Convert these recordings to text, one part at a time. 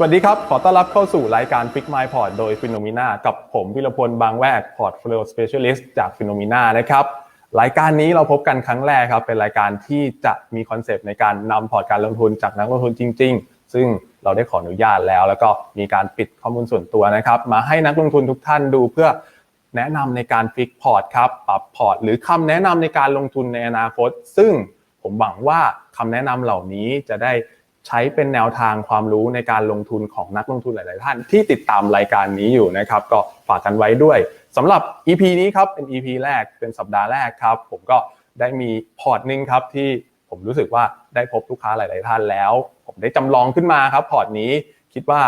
สวัสดีครับ ขอต้อนรับเข้าสู่รายการ Pick My Port โดย p h e n o m e n a กับผมวิรพลบางแวก Portfolio Specialist จาก p h e n o m e n a นะครับ รายการนี้เราพบกันครั้งแรกครับ เป็นรายการที่จะมีคอนเซปต์ในการนำพอร์ตการลงทุนจากนักลงทุนจริง ๆ ซึ่งเราได้ขออนุญาตแล้ว แล้วก็มีการปิดข้อมูลส่วนตัวนะครับ มาให้นักลงทุนทุกท่านดูเพื่อแนะนำในการฟิกพอร์ตครับปรับพอร์ต หรือคำแนะนำในการลงทุนในอนาคต ซึ่งผมหวังว่าคำแนะนำเหล่านี้จะได้ ใช้เป็นแนวทางความรู้ในการลงทุนของนักลงทุนหลาย ๆ ท่านที่ติดตามรายการนี้อยู่นะครับ ก็ฝากกันไว้ด้วยสำหรับ EP นี้ครับเป็น EP แรกเป็นสัปดาห์แรกครับ ผมก็ได้มีพอร์ตหนึ่งครับที่ผมรู้สึกว่าได้พบลูกค้าหลาย ๆ ท่านแล้ว ผมได้จำลองขึ้นมาครับพอร์ตนี้คิดว่า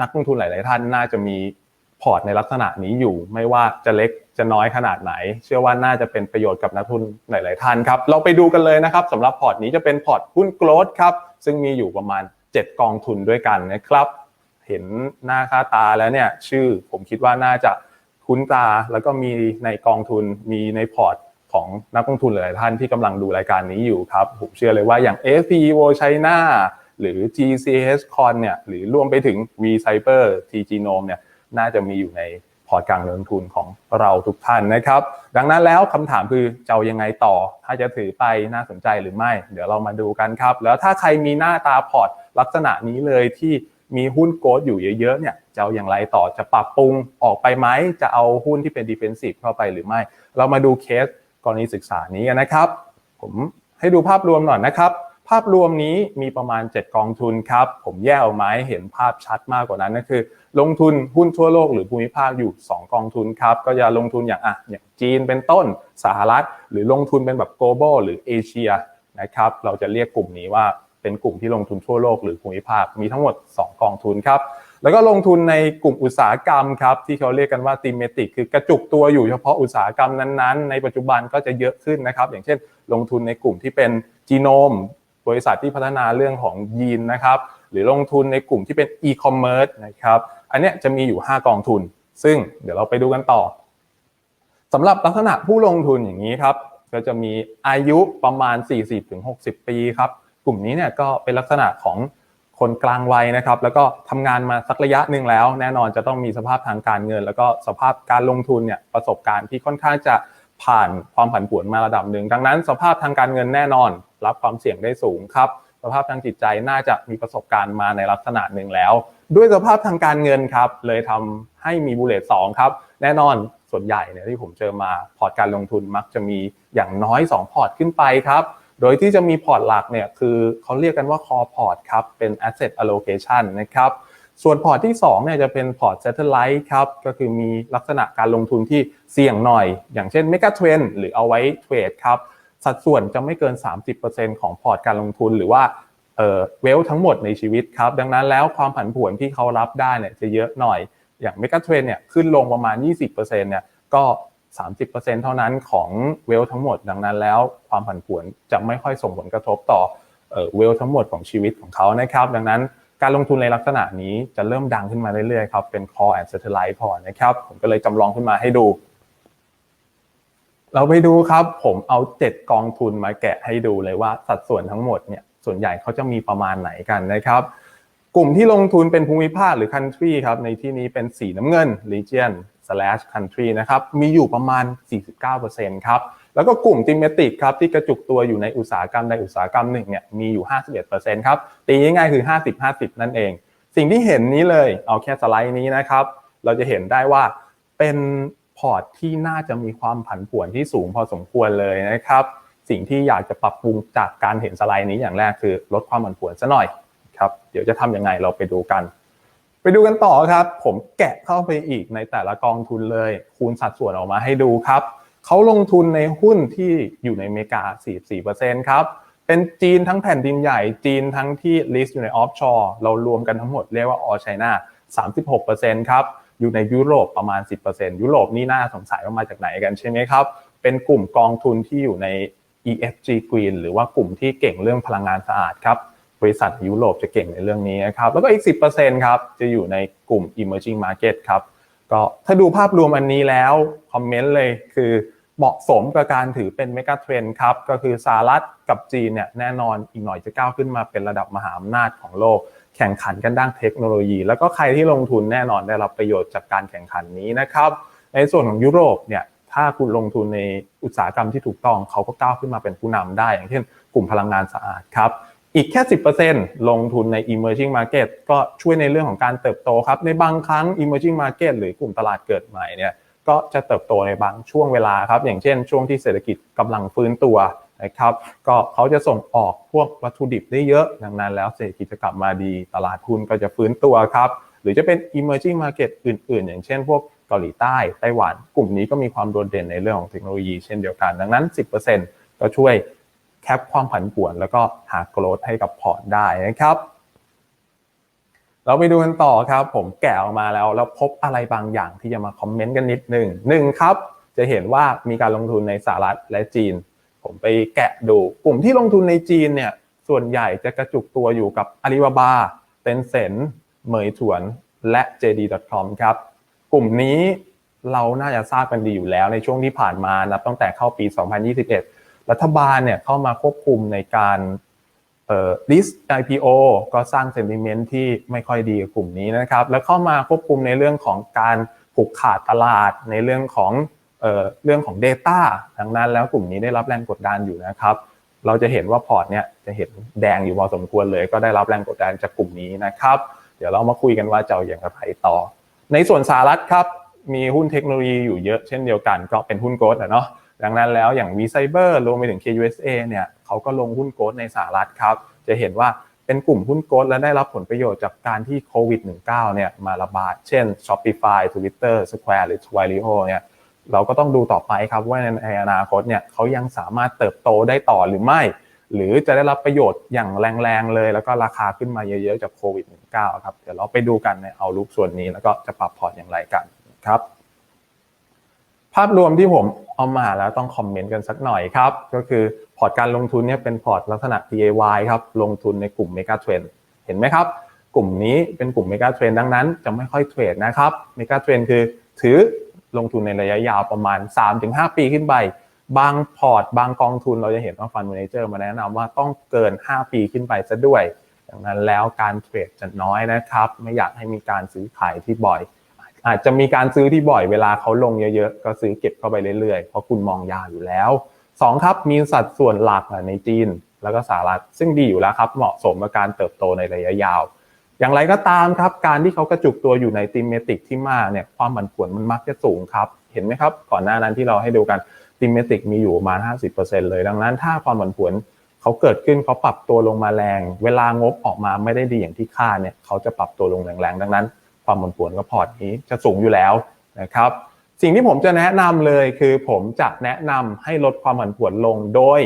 นักลงทุนหลาย ๆ ท่านน่าจะมี พอร์ตในลักษณะนี้อยู่ ไม่ว่าจะเล็กจะน้อยขนาดไหน เชื่อว่าน่าจะเป็นประโยชน์กับนักทุนหลาย ๆ ท่านครับ เราไปดูกันเลยนะครับสำหรับพอร์ตนี้จะเป็นพอร์ตหุ้นโกลด์ครับซึ่งมีอยู่ประมาณ 7 กองทุนด้วยกันนะครับเห็นหน้าค่าตาแล้วเนี่ยชื่อผมคิดว่าน่าจะคุ้นตา แล้วก็มีในกองทุนมีในพอร์ตของนักลงทุนหลายๆท่านที่กำลังดูรายการนี้อยู่ครับผมเชื่อเลยว่าอย่าง AFP Evo China หรือ GCH Con เนี่ยหรือรวมไปถึง V Cyber T Genome เนี่ย น่าจะมีอยู่ในพอร์ตการลงทุนของเราทุกท่านนะครับ ดังนั้นแล้วคำถามคือจะยังไงต่อ ถ้าจะถือไปน่าสนใจหรือไม่ เดี๋ยวเรามาดูกันครับ แล้วถ้าใครมีหน้าตาพอร์ตลักษณะนี้เลยที่มีหุ้นโกดอยู่เยอะๆเนี่ยจะเอาอย่างไรต่อจะปรับปรุงออกไปไหมจะเอาหุ้นที่เป็นดิเฟนซีฟเข้าไปหรือไม่ เรามาดูเคสกรณีศึกษานี้กันนะครับ ผมให้ดูภาพรวมหน่อยนะครับ ภาพรวมนี้มีประมาณ 7 กองทุนครับ ผมแยกออกมาให้เห็นภาพชัดมากกว่านั้นก็คือ ลงทุนหุ้นทั่วโลกหรือภูมิภาคอยู่ 2 กองทุนครับ ก็อย่าลงทุนอย่างอะอย่างจีนเป็นต้นสหรัฐ หรือลงทุนเป็นแบบ global หรือเอเชียนะครับเราจะเรียกกลุ่มนี้ว่าเป็นกลุ่มที่ลงทุนทั่วโลกหรือภูมิภาคมีทั้งหมด 2 กองทุนครับแล้วก็ลงทุนในกลุ่มอุตสาหกรรมครับที่เขาเรียกกันว่าตีมเมติกคือกระจุกตัวอยู่เฉพาะอุตสาหกรรมนั้นๆ ในปัจจุบันก็จะเยอะขึ้นนะครับอย่างเช่น ลงทุนในกลุ่มที่เป็นจีโนม บริษัทที่พัฒนาเรื่องของยีนนะครับหรือลงทุนในกลุ่มที่เป็นอีคอมเมิร์ซนะครับอันนี้จะมีอยู่ 5 กองทุน ซึ่งเดี๋ยวเราไปดูกันต่อสำหรับลักษณะผู้ลงทุนอย่างนี้ครับก็จะมีอายุประมาณ 40-60 ปีครับกลุ่มนี้เนี่ยก็เป็นลักษณะของคนกลางวัยนะครับ แล้วก็ทำงานมาสักระยะหนึ่งแล้ว แน่นอนจะต้องมีสภาพทางการเงิน แล้วก็สภาพการลงทุนเนี่ยประสบการณ์ที่ค่อนข้างจะ ผ่านความผันผวนมาระดับหนึ่ง ดังนั้นสภาพทางการเงินแน่นอน รับความเสี่ยงได้สูงครับ สภาพทางจิตใจน่าจะมีประสบการณ์มาในลักษณะหนึ่งแล้ว ด้วยสภาพทางการเงินครับ เลยทำให้มีบูเลตสองครับ แน่นอนส่วนใหญ่เนี่ยที่ผมเจอมาพอร์ตการลงทุนมักจะมีอย่างน้อย 2 พอร์ตขึ้นไปครับโดยที่จะมีพอร์ตหลักเนี่ยคือเขาเรียกกันว่า core port ครับเป็น asset allocation นะครับ ส่วนพอร์ตที่ 2 เนี่ยจะเป็นพอร์ต satellite ครับ ก็คือมีลักษณะการลงทุนที่เสี่ยงหน่อย อย่างเช่น mega trend หรือเอาไว้เทรดครับ สัดส่วนจะไม่เกิน 30%ของพอร์ตการลงทุนหรือว่าเออเวลทั้งหมดในชีวิตครับ ดังนั้นแล้วความผันผวนที่เขารับได้เนี่ยจะเยอะหน่อย อย่างเมกะเทรนเนี่ยขึ้นลงประมาณ 20%เนี่ยก็ 30%เท่านั้นของเวลทั้งหมด ดังนั้นแล้วความผันผวนจะไม่ค่อยส่งผลกระทบต่อเวลทั้งหมดของชีวิตของเขานะครับ ดังนั้น การลงทุนในลักษณะนี้จะเริ่มดังขึ้นมาเรื่อยๆครับเป็น call and satellite พอนะครับ ผมก็เลยจำลองขึ้นมาให้ดู เราไปดูครับ ผมเอา 7 กองทุนมาแกะให้ดูเลยว่าสัดส่วนทั้งหมดเนี่ยส่วนใหญ่เขาจะมีประมาณไหนกันนะครับ กลุ่มที่ลงทุนเป็นภูมิภาคหรือ country ครับในที่นี้เป็นสีน้ำเงิน region country นะครับมีอยู่ประมาณ 49%ครับแล้วก็กลุ่ม thematic ครับที่กระจุกตัวอยู่ในอุตสาหกรรมใดอุตสาหกรรมหนึ่งเนี่ยมีอยู่ 51%ครับตีง่ายๆคือ 50-50 นั่นเอง สิ่งที่เห็นนี้เลยเอาแค่สไลด์นี้นะครับเราจะเห็นได้ว่าเป็นพอร์ตที่น่าจะมีความผันผวนที่สูงพอสมควรเลยนะครับสิ่งที่อยากจะปรับปรุงจากการเห็นสไลด์นี้อย่างแรกคือลดความผันผวนซะหน่อยครับเดี๋ยวจะทำยังไงเราไปดูกัน ไปดูกันต่อครับ ผมแกะเข้าไปอีกในแต่ละกองทุนเลย คูณสัดส่วนออกมาให้ดูครับเขาลงทุนในหุ้นที่อยู่ในอเมริกา 44%ครับ เป็นจีนทั้งแผ่นดินใหญ่จีนทั้งที่ลิสต์อยู่ในออฟชอร์เรารวมกันทั้งหมดเรียกว่าออไชน่า36%ครับ อยู่ในยุโรปประมาณ 10%ยุโรปนี่น่าสงสัยว่ามาจากไหนกันใช่ไหมครับ เป็นกลุ่มกองทุนที่อยู่ใน ESG Green หรือว่ากลุ่มที่เก่งเรื่องพลังงานสะอาดครับ บริษัทยุโรปจะเก่งในเรื่องนี้นะครับ แล้วก็อีก 10%ครับ จะอยู่ในกลุ่ม emerging market ครับ ก็ถ้าดูภาพรวมอันนี้แล้ว คอมเมนต์เลยคือเหมาะสมกับการถือเป็นเมกะเทรนครับ ก็คือสหรัฐกับจีนเนี่ยแน่นอนอีกหน่อยจะก้าวขึ้นมาเป็นระดับมหาอำนาจของโลก แข่งขันกันด้านเทคโนโลยี แล้วก็ใครที่ลงทุนแน่นอนได้รับประโยชน์จากการแข่งขันนี้นะครับ ในส่วนของยุโรปเนี่ยถ้าคุณลงทุนในอุตสาหกรรมที่ถูกต้องเขาก็ก้าวขึ้นมาเป็นผู้นำได้ อย่างเช่น กลุ่มพลังงานสะอาดครับ อีกแค่ 10%ลงทุนใน emerging market ก็ช่วยในเรื่องของการเติบโตครับ ในบางครั้ง emerging market หรือกลุ่มตลาดเกิดใหม่เนี่ยก็จะเติบโตในบางช่วงเวลาครับ อย่างเช่นช่วงที่เศรษฐกิจกำลังฟื้นตัวนะครับ ก็เขาจะส่งออกพวกวัตถุดิบได้เยอะ ดังนั้นแล้วเศรษฐกิจจะกลับมาดี ตลาดทุนก็จะฟื้นตัวครับ หรือจะเป็น emerging market อื่น ๆ อย่างเช่น พวกเกาหลีใต้ ไต้หวัน กลุ่มนี้ก็มีความโดดเด่นในเรื่องของเทคโนโลยีเช่นเดียวกัน ดังนั้น 10%ก็ช่วย แคปความผันผวน แล้วก็หาโกรดให้กับพอร์ตได้นะครับ เราไปดูกันต่อครับ ผมแกะออกมาแล้วแล้วพบอะไรบางอย่างที่จะมาคอมเมนต์กันนิดหนึ่งหนึ่งครับ จะเห็นว่ามีการลงทุนในสหรัฐและจีน ผมไปแกะดูกลุ่มที่ลงทุนในจีนเนี่ยส่วนใหญ่จะกระจุกตัวอยู่กับอาลีบาบาเต็นเซ็นเหมยถวนและ JD.com ครับกลุ่มนี้เราน่าจะทราบกันดีอยู่แล้วในช่วงที่ผ่านมานับตั้งแต่เข้าปี 2021 รัฐบาลเนี่ยเข้ามาควบคุมในการเอ่อ list IPO ก็สร้างเซนติเมนต์ที่ไม่ค่อยดีกับกลุ่มนี้นะครับ แล้วเข้ามาควบคุมในเรื่องของการผูกขาดตลาดในเรื่องของเอ่อเรื่องของ Data ดังนั้นแล้วกลุ่มนี้ได้รับแรงกดดันอยู่นะครับเราจะเห็นว่าพอร์ตเนี่ยจะเห็นแดงอยู่พอสมควรเลย ก็ได้รับแรงกดดันจากกลุ่มนี้นะครับ เดี๋ยวเรามาคุยกันว่าจะอย่างไรต่อ ในส่วนสหรัฐครับมีหุ้นเทคโนโลยีอยู่เยอะเช่นเดียวกัน ก็เป็นหุ้นโกลด์เนาะ ดังนั้นแล้วอย่าง v c y b e r รวมไปถึง KUSA เนี่ยเขาก็ลงหุ้นโกลด์ในสหรัฐครับ จะเห็นว่าเป็นกลุ่มหุ้นโกลด์และได้รับผลประโยชน์จากการที่โควิด -19 เนี่ยมาระบาด เช่น Shopify Twitter Square หรือ Twilio เนี่ยเราก็ต้องดูต่อไปครับว่าในอนาคตเนี่ยเขายังสามารถเติบโตได้ต่อหรือไม่ หรือจะได้รับประโยชน์อย่างแรงๆเลย แล้วก็ราคาขึ้นมาเยอะๆจากโควิด -19 ครับเดี๋ยวเราไปดูกันในเอาลุกส่วนนี้แล้วก็จะปรับพอร์ตอย่างไรกันครับภาพรวมที่ผม เอามาแล้วต้องคอมเมนต์กันสักหน่อยครับ ก็คือพอร์ตการลงทุนเนี่ยเป็นพอร์ตลักษณะ DIY ครับ ลงทุนในกลุ่มเมกาเทรนเห็นไหมครับ กลุ่มนี้เป็นกลุ่มเมกาเทรนดังนั้นจะไม่ค่อยเทรดนะครับเมกาเทรนคือถือลงทุนในระยะยาวประมาณ 3-5 ปีขึ้นไป บางพอร์ต บางกองทุนเราจะเห็นว่าฟันเมนเจอร์มาแนะนำว่าต้องเกิน 5 ปีขึ้นไปซะด้วยดังนั้นแล้วการเทรดจะน้อยนะครับ ไม่อยากให้มีการซื้อขายที่บ่อย อาจจะมีการซื้อที่บ่อยเวลาเขาลงเยอะๆ ก็ซื้อเก็บเข้าไปเรื่อยๆ เพราะคุณมองยาวอยู่แล้ว 2 ครับมีสัดส่วนหลักในจีน แล้วก็สหรัฐซึ่งดีอยู่แล้วครับ เหมาะสมกับการเติบโตในระยะยาว อย่างไรก็ตามครับ การที่เขากระจุกตัวอยู่ในติมเมติกที่มากเนี่ยความผันผวนมันมักจะสูงครับ เห็นไหมครับ ก่อนหน้านั้นที่เราให้ดูกันติมเมติกมีอยู่ประมาณ50%เลย ดังนั้นถ้าความผันผวนเขาเกิดขึ้นเขาปรับตัวลงมาแรง เวลางบออกมาไม่ได้ดีอย่างที่คาดเนี่ยเขาจะปรับตัวลงแรงๆดังนั้น ความผันผวนกับพอร์ตนี้จะสูงอยู่แล้วนะครับ สิ่งที่ผมจะแนะนำเลยคือผมจะแนะนำให้ลดความผันผวนลงโดย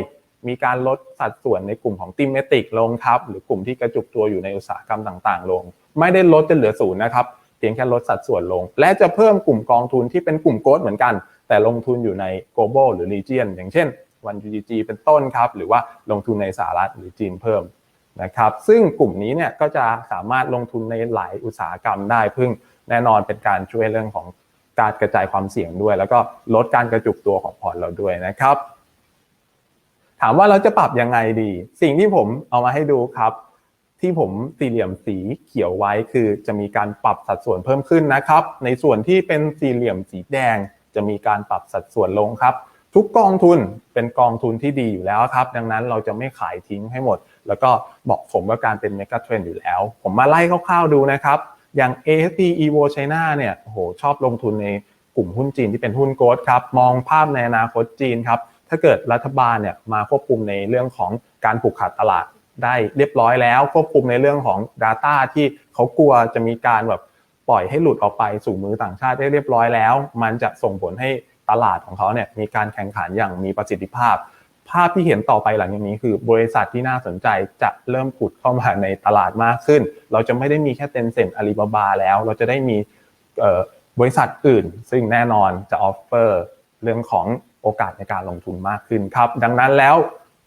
มีการลดสัดส่วนในกลุ่มของติมเมติกลงครับ หรือกลุ่มที่กระจุกตัวอยู่ในอุตสาหกรรมต่างๆ ลง ไม่ได้ลดจนเหลือศูนย์นะครับเพียงแค่ลดสัดส่วนลง และจะเพิ่มกลุ่มกองทุนที่เป็นกลุ่มโกลด์เหมือนกัน แต่ลงทุนอยู่ใน global หรือ region อย่างเช่นวัน UGG เป็นต้นครับ หรือว่าลงทุนในสหรัฐหรือจีนเพิ่ม นะครับซึ่งกลุ่มนี้เนี่ยก็จะสามารถลงทุนในหลายอุตสาหกรรมได้พึ่งแน่นอนเป็นการช่วยเรื่องของการกระจายความเสี่ยงด้วย แล้วก็ลดการกระจุกตัวของพอร์ตเราด้วยนะครับ ถามว่าเราจะปรับยังไงดี สิ่งที่ผมเอามาให้ดูครับ ที่ผมสี่เหลี่ยมสีเขียวไว้คือจะมีการปรับสัดส่วนเพิ่มขึ้นนะครับ ในส่วนที่เป็นสี่เหลี่ยมสีแดง จะมีการปรับสัดส่วนลงครับ ทุกกองทุนเป็นกองทุนที่ดีอยู่แล้วครับ ดังนั้นเราจะไม่ขายทิ้งให้หมด แล้วก็เหมาะสมกับการเป็นเมกะเทรนอยู่แล้ว ผมมาไล่คร่าวๆดูนะครับ อย่าง ASP Evo China เนี่ยโอ้โหชอบลงทุนในกลุ่มหุ้นจีนที่เป็นหุ้นโกลด์ครับ มองภาพในอนาคตจีนครับ ถ้าเกิดรัฐบาลเนี่ยมาควบคุมในเรื่องของการผูกขาดตลาดได้เรียบร้อยแล้ว ควบคุมในเรื่องของ Data ที่เขากลัวจะมีการแบบปล่อยให้หลุดออกไปสู่มือต่างชาติได้เรียบร้อยแล้ว มันจะส่งผลให้ตลาดของเขาเนี่ยมีการแข่งขันอย่างมีประสิทธิภาพ ภาพที่เห็นต่อไปหลังจากนี้คือบริษัทที่น่าสนใจจะเริ่มผุดเข้ามาในตลาดมากขึ้น เราจะไม่ได้มีแค่เต็นเซ็นอาลีบาบาแล้ว เราจะได้มีบริษัทอื่น ซึ่งแน่นอนจะออฟเฟอร์เรื่องของโอกาสในการลงทุนมากขึ้นครับ ดังนั้นแล้ว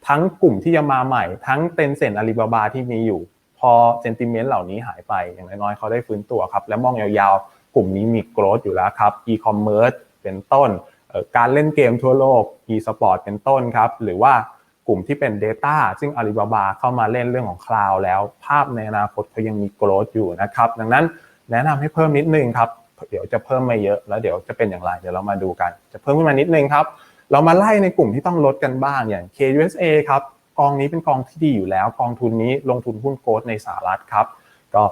ทั้งกลุ่มที่จะมาใหม่ ทั้งเต็นเซ็นอาลีบาบาที่มีอยู่ พอเซนติเมนต์เหล่านี้หายไปอย่างน้อยๆเขาได้ฟื้นตัวครับ และมองยาวๆ กลุ่มนี้มีโกรธอยู่แล้วครับอีคอมเมิร์ซเป็นต้น การเล่นเกมทั่วโลก e-sport เป็นต้นครับ หรือว่ากลุ่มที่เป็น Data ซึ่ง Alibaba เข้ามาเล่นเรื่องของ Cloud แล้ว ภาพในอนาคตเขายังมี growth อยู่นะครับ ดังนั้นแนะนำให้เพิ่มนิดนึงครับ เดี๋ยวจะเพิ่มมาเยอะ แล้วเดี๋ยวจะเป็นอย่างไร เดี๋ยวเรามาดูกัน จะเพิ่มขึ้นมานิดนึงครับ เรามาไล่ในกลุ่มที่ต้องลดกันบ้างอย่าง KUSA ครับ กองนี้เป็นกองที่ดีอยู่แล้ว กองทุนนี้ลงทุนหุ้นโกลด์ในสหรัฐครับ ก็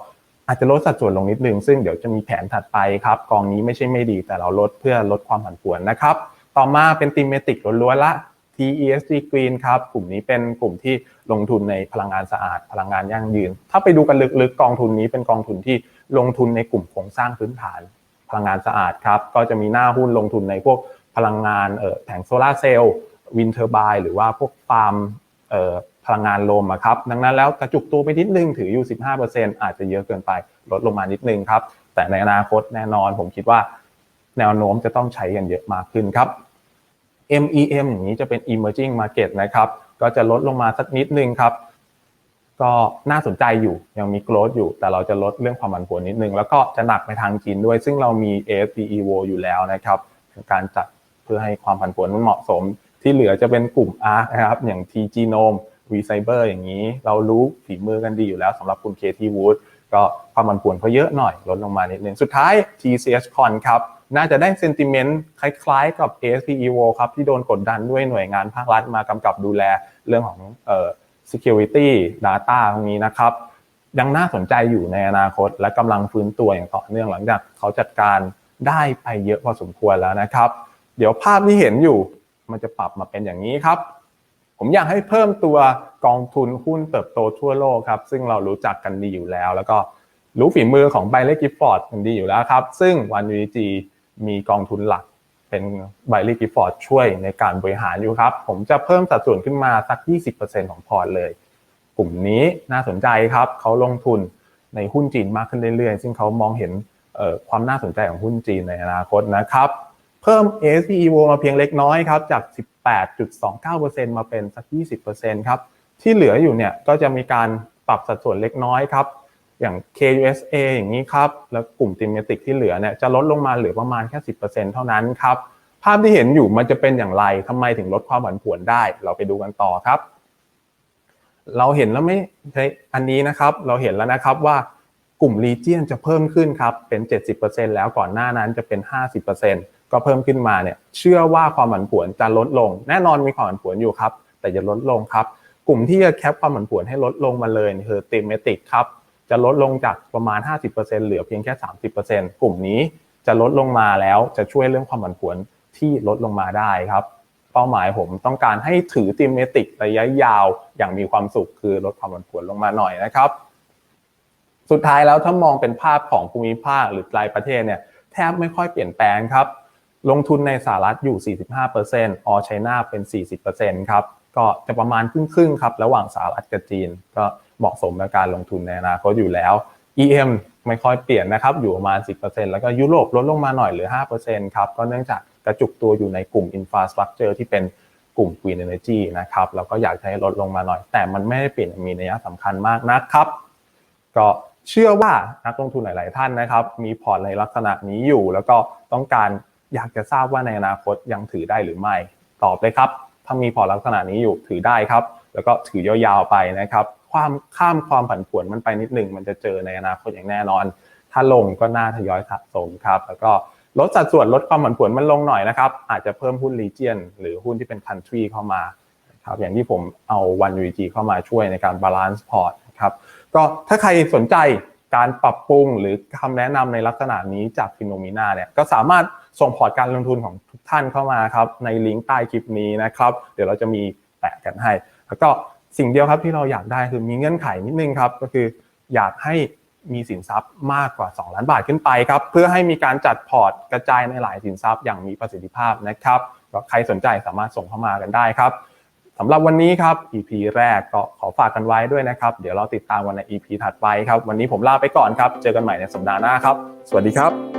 อาจจะลดสัดส่วนลงนิดนึง ซึ่งเดี๋ยวจะมีแผนถัดไปครับ กองนี้ไม่ใช่ไม่ดีแต่เราลดเพื่อลดความผันผวนนะครับ ต่อมาเป็นตีมเมติกล้วนๆละ TESG Green ครับ กลุ่มนี้เป็นกลุ่มที่ลงทุนในพลังงานสะอาด พลังงานยั่งยืน ถ้าไปดูกันลึกๆ กองทุนนี้เป็นกองทุนที่ลงทุนในกลุ่มโครงสร้างพื้นฐาน พลังงานสะอาดครับ ก็จะมีหน้าหุ้นลงทุนในพวกพลังงานเออแผงโซลาร์เซลล์วินเทอร์บายหรือว่าพวกฟาร์มเออ พลังงานลมครับดังนั้นแล้วกระจุกตัวไปนิดนึงถืออยู่ 15%อาจจะเยอะเกินไปลดลงมานิดนึงครับ แต่ในอนาคตแน่นอนผมคิดว่า แนวโน้มจะต้องใช้กันเยอะมากขึ้นครับ MEM อย่างนี้จะเป็น emerging market นะครับ ก็จะลดลงมาสักนิดนึงครับ ก็น่าสนใจอยู่ ยังมี growth อยู่ แต่เราจะลดเรื่องความผันผวนนิดนึง แล้วก็จะหนักไปทางจีนด้วย ซึ่งเรามี AFP EVO อยู่แล้วนะครับการจัดเพื่อให้ความผันผวนมันเหมาะสม ที่เหลือจะเป็นกลุ่ม ARK นะครับ อย่าง T Genome V Cyber อร์อย่างนี้ เรารู้ฝีมือกันดีอยู่แล้วสำหรับคุณ KT Wood ก็ความผันผวนเขาเยอะหน่อยลดลงมานิดนึงสุดท้าย TCH Con ครับน่าจะได้เซนติเมนต์คล้ายๆกับ ASP EVO ครับที่โดนกดดันด้วยหน่วยงานภาครัฐมากำกับดูแลเรื่องของเอ่อ security data ตรงนี้นะครับ ยังน่าสนใจอยู่ในอนาคต และกำลังฟื้นตัวอย่างต่อเนื่องหลังจากเขาจัดการได้ไปเยอะพอสมควรแล้วนะครับ เดี๋ยวภาพที่เห็นอยู่มันจะปรับมาเป็นอย่างนี้ครับ ผมอยากให้เพิ่มตัวกองทุนหุ้นเติบโตทั่วโลกครับซึ่งเรารู้จักกันดีอยู่แล้ว แล้วก็รู้ฝีมือของไบเ e กิฟฟอร์ดกันดีอยู่แล้วครับ ซึ่งวันวีจีมีกองทุนหลักเป็นไบเ e กิฟฟอร์ดช่วยในการบริหารอยู่ครับ ผมจะเพิ่มสัดส่วนขึ้นมาสัก 20%ของพอร์ตเลย กลุ่มนี้น่าสนใจครับเขาลงทุนในหุ้นจีนมากขึ้นเรื่อยๆ ซึ่งเขามองเห็นความน่าสนใจของหุ้นจีนในอนาคตนะครับ เพิ่ม s p e o มาเพียงเล็กน้อยครับจาก 8.29%มาเป็นสัก 20%ครับ ที่เหลืออยู่เนี่ยก็จะมีการปรับสัดส่วนเล็กน้อยครับ อย่าง KUSA อย่างนี้ครับ แล้วกลุ่ม thematic ที่เหลือเนี่ยจะลดลงมาเหลือประมาณแค่ 10%เท่านั้นครับ ภาพที่เห็นอยู่มันจะเป็นอย่างไรทำไมถึงลดความผันผวนได้ เราไปดูกันต่อครับ เราเห็นแล้วไม่ใช่อันนี้นะครับ เราเห็นแล้วนะครับว่ากลุ่ม Region จะเพิ่มขึ้นครับ เป็น 70%แล้วก่อนหน้านั้นจะเป็น 50% ก็เพิ่มขึ้นมาเนี่ยเชื่อว่าความผันผวนจะลดลง แน่นอนมีความผันผวนอยู่ครับ แต่จะลดลงครับ กลุ่มที่จะแคปความผันผวนให้ลดลงมาเลยคือเตมติกครับจะลดลงจากประมาณ 50%เหลือเพียงแค่ 30%กลุ่มนี้จะลดลงมาแล้วจะช่วยเรื่องความผันผวนที่ลดลงมาได้ครับ เป้าหมายผมต้องการให้ถือติมเมติกระยะยาวอย่างมีความสุขคือลดความผันผวนลงมาหน่อยนะครับ สุดท้ายแล้วถ้ามองเป็นภาพของภูมิภาคหรือรายประเทศเนี่ยแทบไม่ค่อยเปลี่ยนแปลงครับ ลงทุนในสหรัฐอยู่ 45%ออไชน่าเป็น 40%ครับ ก็จะประมาณครึ่งๆครับ ระหว่างสหรัฐกับจีน ก็เหมาะสมกับการลงทุนในอนาคตอยู่แล้ว EM ไม่ค่อยเปลี่ยนนะครับ อยู่ประมาณ 10%แล้วก็ยุโรปลดลงมาหน่อยเหลือ 5%ครับ ก็เนื่องจากกระจุกตัวอยู่ในกลุ่ม Infrastructure ที่เป็นกลุ่ม Green Energy นะครับ แล้วก็อยากให้ลดลงมาหน่อย แต่มันไม่ได้เปลี่ยนมีนัยสำคัญมากนะครับ ก็เชื่อว่านักลงทุนหลาย ๆ ท่านนะครับ มีพอร์ตในลักษณะนี้อยู่ แล้วก็ต้องการ อยากจะทราบว่าในอนาคตยังถือได้หรือไม่ ตอบเลยครับ ถ้ามีพอลักษณะนี้อยู่ถือได้ครับ แล้วก็ถือยาวๆไปนะครับ ความข้ามความผันผวนมันไปนิดหนึ่งมันจะเจอในอนาคตอย่างแน่นอน ถ้าลงก็น่าทยอยสะสมครับ แล้วก็ลดสัดส่วนลดความผันผวนมันลงหน่อยนะครับ อาจจะเพิ่มหุ้น region หรือหุ้นที่เป็น country เข้ามาครับอย่างที่ผมเอาวัน UG เข้ามาช่วยในการ balance port นะครับก็ถ้าใครสนใจ การปรับปรุงหรือคำแนะนำในลักษณะนี้จากฟิโนมิน่าเนี่ยก็สามารถส่งพอร์ตการลงทุนของทุกท่านเข้ามาครับในลิงก์ใต้คลิปนี้นะครับเดี๋ยวเราจะมีแปะกันให้ แล้วก็สิ่งเดียวครับที่เราอยากได้คือมีเงื่อนไขนิดนึงครับก็คืออยากให้มีสินทรัพย์มากกว่า 2 ล้านบาทขึ้นไปครับเพื่อให้มีการจัดพอร์ตกระจายในหลายสินทรัพย์อย่างมีประสิทธิภาพนะครับก็ใครสนใจสามารถส่งเข้ามากันได้ครับ สำหรับวันนี้ครับ EP แรกก็ขอฝากกันไว้ด้วยนะครับ เดี๋ยวเราติดตามวันใน EP ถัดไปครับ วันนี้ผมลาไปก่อนครับ เจอกันใหม่ในสัปดาห์หน้าครับ สวัสดีครับ